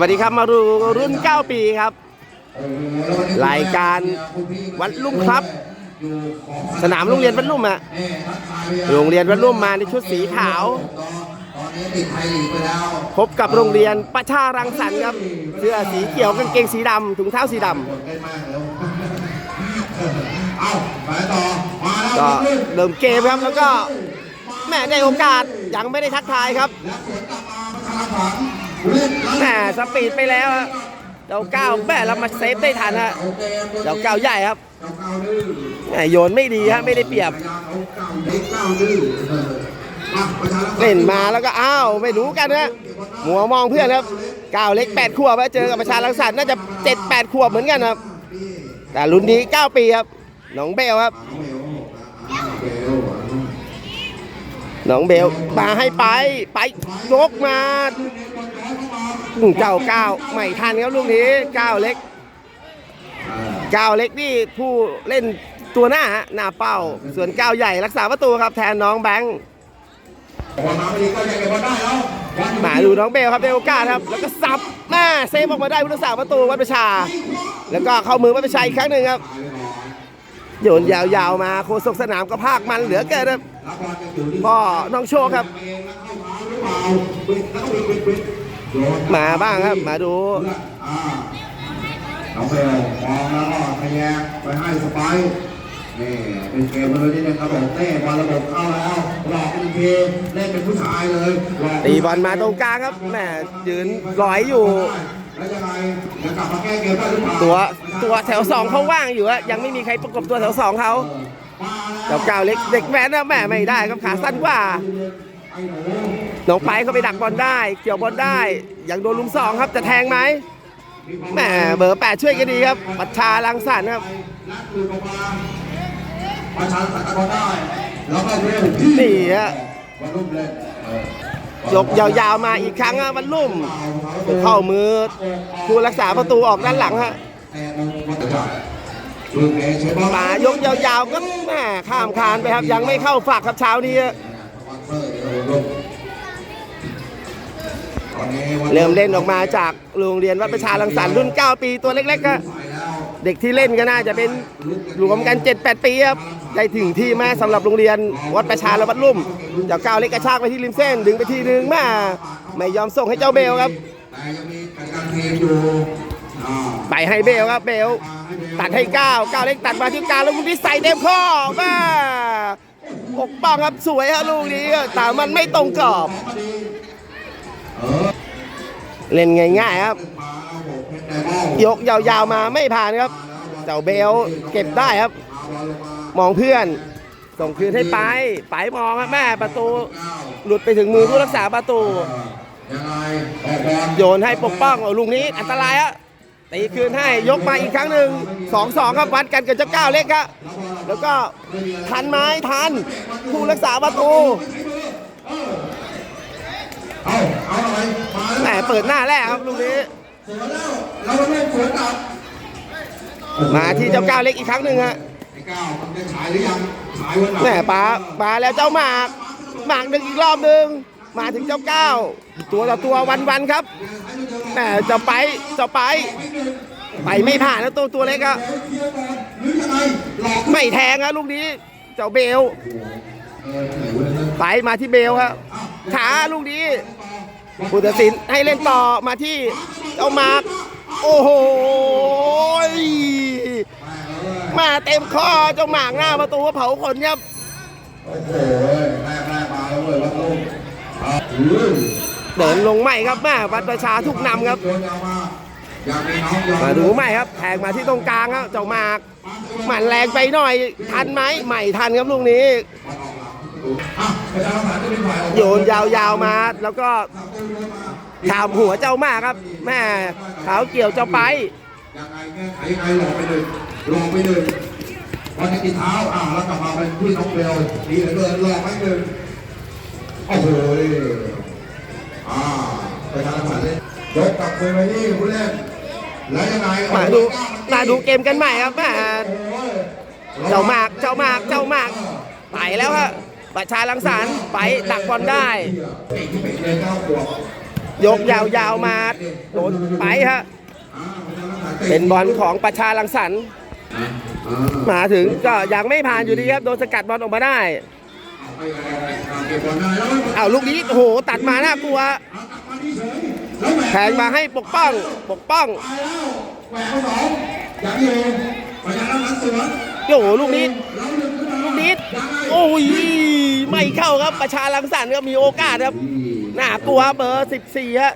วัสดีครับมาดูรุ่น 9 ปีครับ รายการวัดลุ่มครับ สนามโรงเรียนวัดลุ่มอะโรงเรียนวัดลุ่มมาในชุดสีขาว พบกับโรงเรียนประชารังสรรค์ครับ เสื้อสีเขียวกางเกงสีดำถุงเท้าสีดกดได้มเอาไปต่อมาแล้วำก็เริ่มเกมครับแล้วก็แม่ได้โอกาสยังไม่ได้ทักทายครับ และสวนกลับมาประชาฝันเล่นแม่สปีดไปแล้วฮะเจ้าก้าแม่เรามาเซฟได้ทันฮะโอเคเจ้าก้าใหญ่ครับเจ้าเก้าดื้อแม่โยนไม่ดีฮะไม่ได้เปรียบเล่นมาแล้วก็อ้าวไม่รู้กันนะหัวมองเพื่อนครับเก้าเล็ก8ขวบแล้วเจอกับประชารังสรรค์น่าจะ7 8ขวบเหมือนกันครับ แต่รุ่นนี้9ปีครับน้องเบลครับน้องเบลมาให้ไปไปยกมา เจ้าก้าวไม่ทันครับลูกนี้ก้าวเล็กก้าวเล็กนี่ผู้เล่นตัวหน้าฮะหน้าเป้า ส่วนก้าวใหญ่รักษาประตูครับ แทนน้องแบงค์มาดูน้องเบลครับได้โอกาสครับ แล้วก็สับแม่เซฟออกมาได้ผู้รักษาประตูวัดประชา แล้วก็เข้ามือวัดประชาอีกครั้งหนึ่งครับโยนยาวๆมาโคศกสนามก็ภาคมันเหลือเกินครับพ่อน้องโชคครับ หมาบ้างครับมาดูอาน้องเบลมองแล้วก็ทะแยงไปให้สไปนี่เป็นเกมเลยที่เป็นระบเต้บอลระบบเข้าแล้วหลอกเป็นทีเล่นเป็นผู้ชายเลยตีบอลมาตรงกลางครับแม่ยืนลอยอยู่แล้วยังไงจะกลับมาแก้เกมได้หรือเปล่าตัวตัวแถวสองเขาว่างอยู่อะยังไม่มีใครประกบตัวแถวสองเขาแล้วเจ้าก้าเล็กเด็กแว้นนะแม่ไม่ได้ครับขาสั้นกว่า น้องไปเขาไปดักบอลได้ เกี่ยวบอลได้อยังโดนลุมสองครับจะแทงไหมแหมเบอร์แปดช่วยกันดีครับ ปัชชาลังสรรค์ครับนัดคืนออกมาประชาสัตว์ก็ได้แล้วก็เร็วที่นี่ฮะวันรุ่มเล่นเออยกยาวๆมาอีกครั้งอะมันลุ่ม เข้ามือผู้รักษาประตูออกด้านหลังฮะแต่ลงมาแต่ายกยาวๆก็แหมข้ามคานไปครับยังไม่เข้าฝากครับเช้านี้ เริ่มเล่นออกมาจากโรงเรียนวัดประชาลังสรรค์รุ่น 9 ปีตัวเล็กๆก็ไปแล้วเด็กที่เล่นก็น่าจะเป็นรวมกัน 7-8 ปีครับได้ถึงที่แม่สำหรับโรงเรียนวัดประชาและวัดลุ่ม เจ้าก้าวเล็กกระชากไปที่ริมเส้นดึงไปทีนึงแม่ไม่ยอมส่งให้เจ้าเบลครับแต่ยังมีการเทอยู่อ่าไปให้เบลครับเบลตัดให้ก้าวก้าวเล็กตัดมาที่กลางแล้วลูกนี้ใส่เต็มข้อแม่ปกป้องครับสวยครับลูกนี้แต่มันไม่ตรงกรอบ เล่นง่ายๆครับมาแล้วยกยาวๆมาไม่ผ่านครับเจ้าเบลเก็บได้ครับ มองเพื่อน ส่งคืนให้ไปไปมองครับแม่ประตู หลุดไปถึงมือผู้รักษาประตู โยนให้ปกป้องลูกนี้อันตรายฮะตีคืนให้ยกมาอีกครั้งหนึ่งสองสองครับวัดกันกับเจ้าก้าวเล็กครับแล้วก็ทันไหม้ทัน ผู้รักษาประตู เอาเอาอะไรมาแล้วแหมเปิดหน้าแรกครับลูกนี้สวนแล้วเราเล่นสวนกลับมาที่เจ้าก้าวเล็กอีกครั้งหนึ่งฮะไอ้ก้าวมันจะฉายหรือยังฉายวันไหนแหมปามาแล้วเจ้าหมากหมากหนึ่งอีกรอบหนึ่งมาถึงเจ้าก้าวตัวต่อตัววันวันๆครับแหมเจะไปเจะไป ไปไม่ผ่านแล้วตัวตัวเล็กอะเคลียร์บอลหรือยังไงหลอกไม่แทงครับลูกนี้ เจ้าเบลเออเหนื่อยเว้ยเนอะไปมาที่เบลครับขาลูกนี้ ผู้ตัดสินให้เล่นต่อมาที่เจ้ามาร์กโอ้โหมาเต็มข้อเจ้าหมากหน้าประตูว่าเผาขนครับโอ้โหแม่แม่มาแล้วเว้ยวัดลูกเดินลงใหม่ครับแม่วัดประชาทุกนำครับ มาดูใหม่ครับแทงมาที่ตรงกลางครับเจ้าหมากหมันแรงไปหน่อยทันไหมไม่ทันครับลูกนี้โยนยาวๆมาแล้วก็ ถามหัวเจ้ามากครับแม่เท้าเกี่ยวเจ้าไปยังไงแก้ไขยังไงหลอกไปหนึ่งหลอกไปหนึ่งวันนี้ติดเท้าอ้าวแล้วกลับมาเป็นที่น้องเบลดีเหลือเกินหลอกไปหนึ่งโอ้โหอ่าประชาสัมพันธ์เล่นยกกลับคืนไปที่ผู้เล่นแล้วยังไงมาดูมาดูเกมกันใหม่ครับแม่โอ้ยเจ้ามากเจ้ามากเจ้ามากไปแล้วฮะ ประชาลังสรรค์ไปดักบอลได้เด็กยเก้าวยาวๆมาโดนไปฮะเป็นบอลของประชาลังสรรค์มาถึงก็ยังไม่ผ่านอยู่ดีครับโดนสกัดบอลออกมาได้เอาลูกนี้โอ้โหตัดมาน่ากลัวแทงมาให้ปกป้องปกป้องโอ้โหลูกนี้ลูกนี้โอ้ย ไม่เข้าครับประชาลังสรรค์ก็มีโอกาสครับน่ากลัวเบอร์ 14ฮะ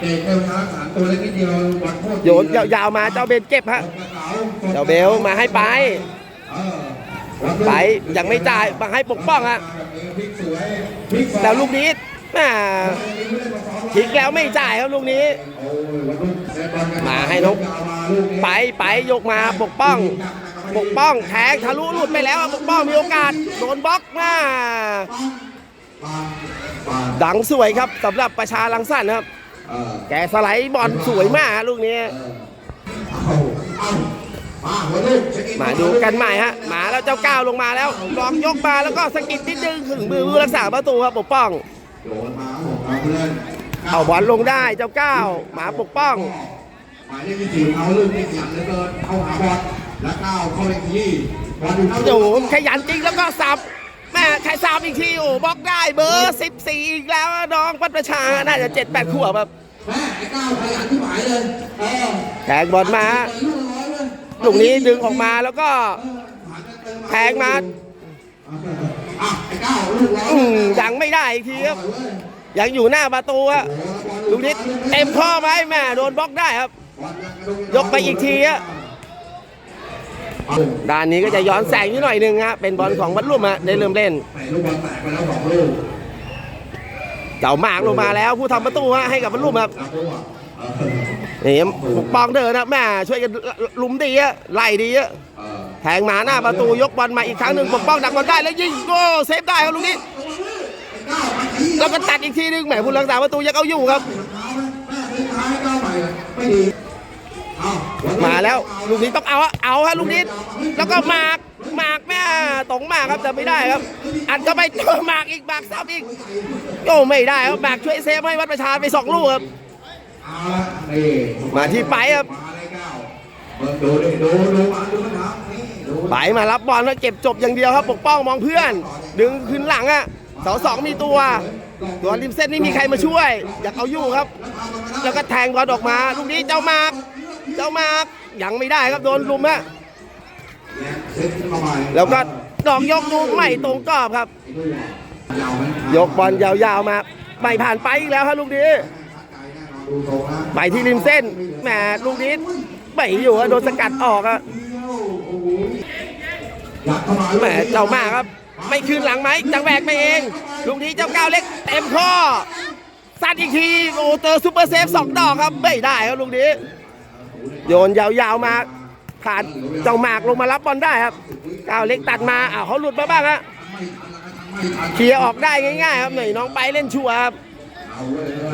เตะเอวช้าสามตัวเล็กนิดเดียววัดโทษโยนยาวๆมาเจ้าเบนเก็บฮะเจ้าเบลมาให้ไปไปยังไม่จ่ายมาให้ปกป้องฮะแล้วลูกนี้แม่ทิ้งแล้วไม่จ่ายครับลูกนี้ มาให้นกไปไปยกมาปกป้อง ปกป้องแทงทะลุหลุดไปแล้วปกป้องมีโอกาสโดนบล็อกมาดังสวยครับสำหรับประชาลังสั้นครับ แกสไลด์บอลสวยมากลูกนี้มาดูกันใหม่ฮะมาแล้วเจ้าก้าวลงมาแล้วลองยกมาแล้วก็สกิดนิดนึงถึงมือผู้รักษาประตูครับปกป้องเอาบอลลงได้เจ้าก้าวหมาปกป้องหมายเลขที่สี่เอาลูกนี่ขยันเลือเกินเข้าหาบอล แล้วก้าวเข้าเลขที่บอลอยู่เท่าโอ้โหขยันจริงแล้วก็สับแม่ใครสับอีกทีโอ้บล็อกได้เบอร์ 14 อีกแล้วน้องวัดประชาน่าจะ7-8ขวบครับแม่ไอ้ก้าวขยันที่หมายเลยเออแทงบอลมาลูกร้อยเลยลูกนี้ดึงออกมาแล้วก็แทงมาอะไอ้ก้าวลูกร้อยอืมยังไม่ได้อีกทีครับยังอยู่หน้าประตูอะลูกนี้เต็มข้อไหมแม่โดนบล็อกได้ครับ ยกไปอีกทีอะ ด้านนี้ก็จะย้อนแสงนิดหน่อยหนึงฮะเป็นบอลของวัดลุ่มฮะได้เริ่มเล่นแต่ลูกบอลแตกไปแล้วสองลูกเจ้าหมากลงมาแล้วผู้ทำประตูฮะให้กับวัดลุ่มครับนี่ปกป้องเดินนะแม่ช่วยกันลุมดีอะไล่ดีอะแทงมาหน้าประตูยกบอลมาอีกครั้งหนึ่งปกป้องดักบอลได้แล้วยิงโอ้เซฟได้ครับลูกนี้แล้วก็ตัดอีกทีหนึงแหมผู้รักษาประตูยังเอาอยู่ครับ มาแล้วลูกนี้ต้องเอาอะเอาฮะลูกนี้ แล้วก็หมากหมากแม่ตรงหมากครับแต่ไม่ได้ครับ อัดก็ไปเจอหมากอีกหมากซ้ำอีกโอ้ไม่ได้ครับหมากช่วยเซฟให้วัดประชาไปสองลูกครับมาที่ไปครับดูดิดูดูมาดูมันทำนี่ดูไปมารับบอลแล้วเก็บจบอย่างเดียวครับ ปกป้องมองเพื่อน ดึงขึ้นหลังอะเสาสองมีตัวตัวริมเส้นนี่มีใครมาช่วย อยากเอาอยู่ครับ แล้วก็แทงบอลออกมา ลูกนี้เจ้าหมาก เจ้าหมากยังไม่ได้ครับโดนลุมฮะเซ็ตเข้าไปแล้วก็ดอกยกลูกไม่ตรงกรอบครับยาวไหมยกบอลยาวๆมาไม่ผ่านไปอีกแล้วครับลูกนี้ดูตรงนะไปที่ริมเส้นแหมลูกนี้ไม่อยู่อะโดนสกัดออกอะอยากเข้ามาแหมเจ้ามากครับ ไม่คืนหลังไหมจังแหวกไปเอง ลูกนี้เจ้าก้าวเล็กเต็มข้อซัดอีกทีโอ้เตอร์ซูเปอร์เซฟสองดอกครับไม่ได้ครับลูกนี้ โยนยาวๆมาผ่านเจ้าหมากลงมารับบอลได้ครับก้าวเล็กตัดมาอ้าวเขาหลุดมาบ้างฮะเคลียร์ออกได้ง่ายๆครับหน่อยน้องไปเล่นชัวร์ครับ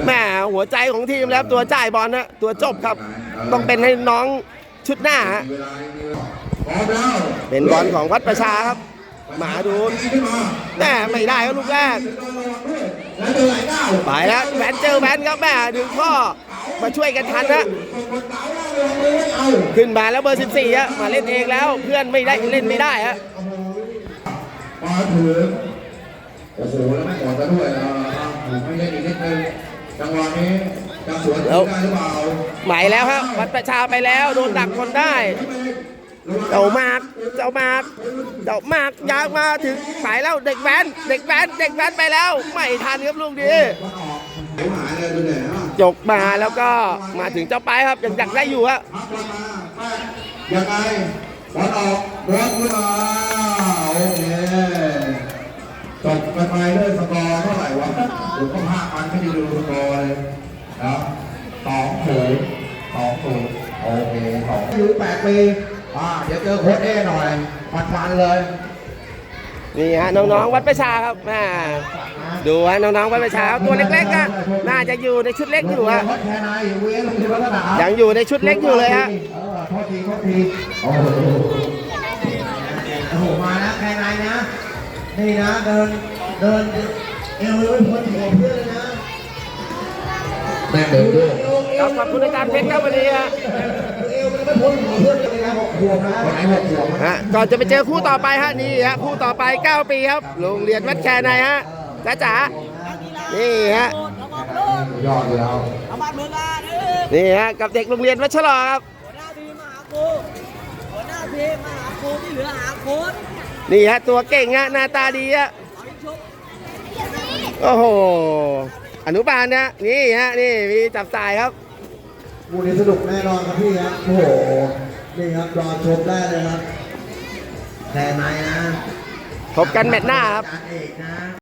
แหมหัวใจของทีมแล้วตัวจ่ายบอลนะตัวจบครับ ต้องเป็นให้น้องชุดหน้าเป็นบอลของวัดประชาครับหมาดูแม่ไม่ได้ครับลูกแรกไปแล้วแหวนเจอแหวนครับแม่ดึงข้อ มาช่วยกันทันนะขึ้นมาแล้วเบอร์ 14ฮะมาเล่นเองแล้วเพื่อนไม่ได้เล่นไม่ได้ฮะมาถึงโอ้โหแล้วไม่กอดกันด้วยอ่าถูกไม่เล่นอีกนิดนึงจังหวะนี้จะสวนได้หรือเปล่าไหมแล้วครับวัดประชาไปแล้วโดนดักคนได้เจ้ามากเจ้ามากเจ้ามากยางมาถึงไปแล้วเด็กแว้นเด็กแว้นเด็กแว้นไปแล้ว ไม่ทันครับลูกนี้เดี๋ ยวหายเลยดูเนี่ยนะจกมาแล้วก็มาถึงเจ้าไปครับยังอยากได้อยู่ฮะพักบอลมาแม่ยังไงบอลออกบอลขึ้นมาโอเคจบกันไปด้วยสกอร์เท่าไหร่วะผมก็ห้าพันไม่ได้ดูสกอร์เลยนะสองศูนย์สองศูนย์โอเคสองอายุแปดปีอ่าเดี๋ยวเจอโค้ชเอ้หน่อยพันๆเลยนี่ฮะน้องๆวัดประชาครับแม่ ดูฮะน้องๆวัดประชาตัวเล็กๆอะน่าจะอยู่ในชุดเล็กอยู่ฮะอย่างอยู่ในชุดเล็กอยู่เลยฮะโทษทีโทษทีโอ้โหโอ้โหมาแล้วแค่ไหนนะนี่นะเดินเดินเอวไม่พ้นหัวเพื่อนเลยนะแม่เดินด้วยครับขอบคุณอาจารย์เพชรครับวันนี้ฮะวันไหนหกขวบฮะก่อนจะไปเจอคู่ต่อไปฮะนี่ฮะคู่ต่อไป 9 ปีครับโรงเรียนวัดแคในฮะ จ้าจ๋านี่ฮะยอดอยู่แล้วเอาบ้านเมืองอะเออนี่ฮะกับเด็กโรงเรียนวัดชะลอครับหัวหน้าทีมมาหาครูหัวหน้าทีมมาหาครูที่เหลือหาโค้ชนี่ฮะตัวเก่งฮะหน้าตาดีฮะเอาอีกชุบโอ้โหอนุบาลนะนี่ฮะนี่มีจับสายครับคู่นี้สนุกแน่นอนครับพี่ครับโอ้โหนี่ครับรอชมได้เลยครับแพ้ไหมนะพบกันแมตช์หน้าครับจานเอกนะ